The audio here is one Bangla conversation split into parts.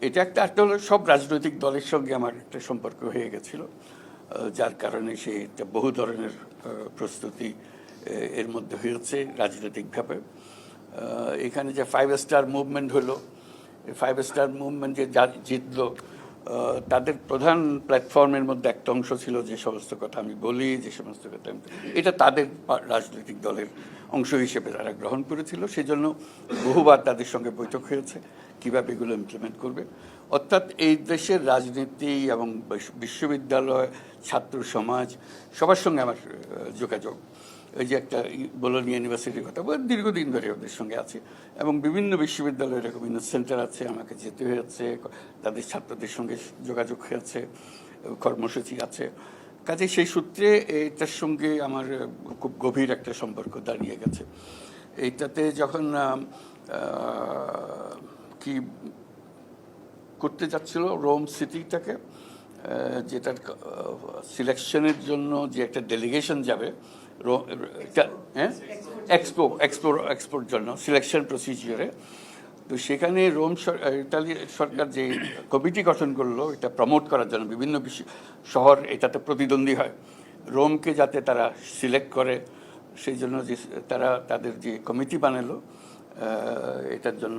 এটা একটা একটা হলো সব রাজনৈতিক দলের সঙ্গে আমার একটা সম্পর্ক হয়ে গেছিল যার কারণে সে একটা বহু ধরনের প্রস্তুতি এর মধ্যে হয়েছে রাজনৈতিকভাবে। এখানে যে ফাইভ স্টার মুভমেন্ট হলো ফাইভ স্টার মুভমেন্ট যে যা- জিতলো তাদের প্রধান প্ল্যাটফর্মের মধ্যে একটা অংশ ছিল যে সমস্ত কথা আমি বলি, যে সমস্ত কথা আমি এটা তাদের রাজনৈতিক দলের অংশ হিসেবে তারা গ্রহণ করেছিল। সেজন্য বহুবার তাদের সঙ্গে বৈঠক হয়েছে। কীভাবে এগুলো ইমপ্লিমেন্ট করবে? অর্থাৎ এই দেশের রাজনীতি এবং বিশ্ববিদ্যালয়, ছাত্র সমাজ, সবার সঙ্গে আমার যোগাযোগ। ওই যে একটা বলোনি ইউনিভার্সিটির কথা বলে দীর্ঘদিন ধরে ওদের সঙ্গে আছে। এবং বিভিন্ন বিশ্ববিদ্যালয়ে এরকম সেন্টার আছে, আমাকে যেতে হয়েছে তাদের ছাত্রদের সঙ্গে যোগাযোগ হয়েছে, কর্মসূচি আছে। কাজে সেই সূত্রে এটার সঙ্গে আমার খুব গভীর একটা সম্পর্ক দাঁড়িয়ে গেছে। এইটাতে যখন কি করতে যাচ্ছিল রোম সিটিটাকে যেটার সিলেকশনের জন্য যে একটা ডেলিগেশন যাবে হ্যাঁ? এক্সপো এক্সপো, এক্সপোর জন্য, সিলেকশন প্রসিজিওরে। তো সেখানে রোম ইতালি সরকার যে কমিটি গঠন করল, এটা প্রমোট করার জন্য বিভিন্ন শহর এটাতে প্রতিদ্বন্দ্বী হয়। রোমকে যাতে তারা সিলেক্ট করে, সেই জন্য যে, তারা তাদের যে কমিটি বানালো এটার জন্য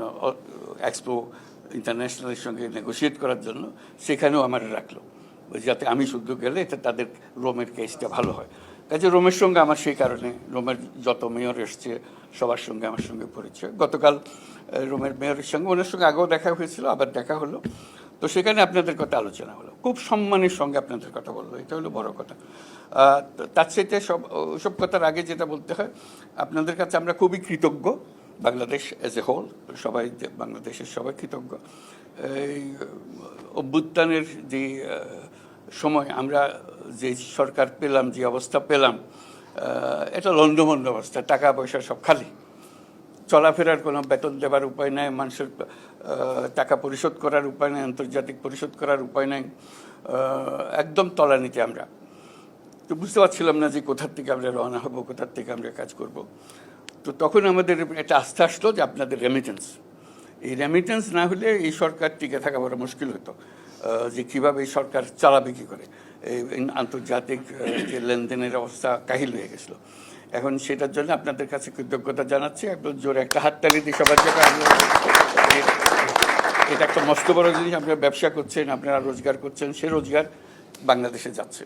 এক্সপো ইন্টারন্যাশনালের সঙ্গে নেগোশিয়েট করার জন্য সেখানেও আমার রাখল। যাতে আমি শুদ্ধ গেলে এটা তাদের রোমের কেসটা ভালো হয়। কাজে রোমের সঙ্গে আমার সেই কারণে, রোমের যত মেয়র এসছে, সবার সঙ্গে আমার সঙ্গে পরিচয়। গতকাল রোমের মেয়রের সঙ্গে, ওনার সঙ্গে আগেও দেখা হয়েছিল, আবার দেখা হলো। তো সেখানে আপনাদের কথা আলোচনা হলো। খুব সম্মানের সঙ্গে আপনাদের কথা বলল, এটা হলো বড় কথা। তার সাথে সব, ওসব কথার আগে যেটা বলতে হয়, আপনাদের কাছে আমরা খুবই কৃতজ্ঞ। বাংলাদেশ এজ এ হোল সবাই বাংলাদেশের সবাই কৃতজ্ঞ। এই অভ্যুত্থানের যে সময় আমরা যে সরকার পেলাম, যে অবস্থা পেলাম এটা লন্ডমন্ড অবস্থা টাকা পয়সা সব খালি। চলাফেরার কোনো বেতন দেবার উপায় নাই, মানুষের টাকা পরিশোধ করার উপায় নেই, আন্তর্জাতিক পরিশোধ করার উপায় নাই একদম তলানিতে আমরা। তো বুঝতে পারছিলাম না যে কোথার থেকে আমরা রওনা হব, কোথার থেকে আমরা কাজ করব। তো তখন আমাদের একটা আস্থা আসলো যে আপনাদের রেমিটেন্স এই রেমিটেন্স না হলে এই সরকার টিকে থাকা বড় মুশকিল হতো যে কীভাবে এই সরকার চালাবে কী করে। এই আন্তর্জাতিক যে লেনদেনের অবস্থা কাহিল হয়ে গেছিল। এখন সেটার জন্য আপনাদের কাছে কৃতজ্ঞতা জানাচ্ছি। একদম জোরে একটা হাততালি দিই সবার জায়গায় এটা একটা মস্ত বড় জিনিস। আপনারা ব্যবসা করছেন, আপনারা রোজগার করছেন, সে রোজগার বাংলাদেশে যাচ্ছে।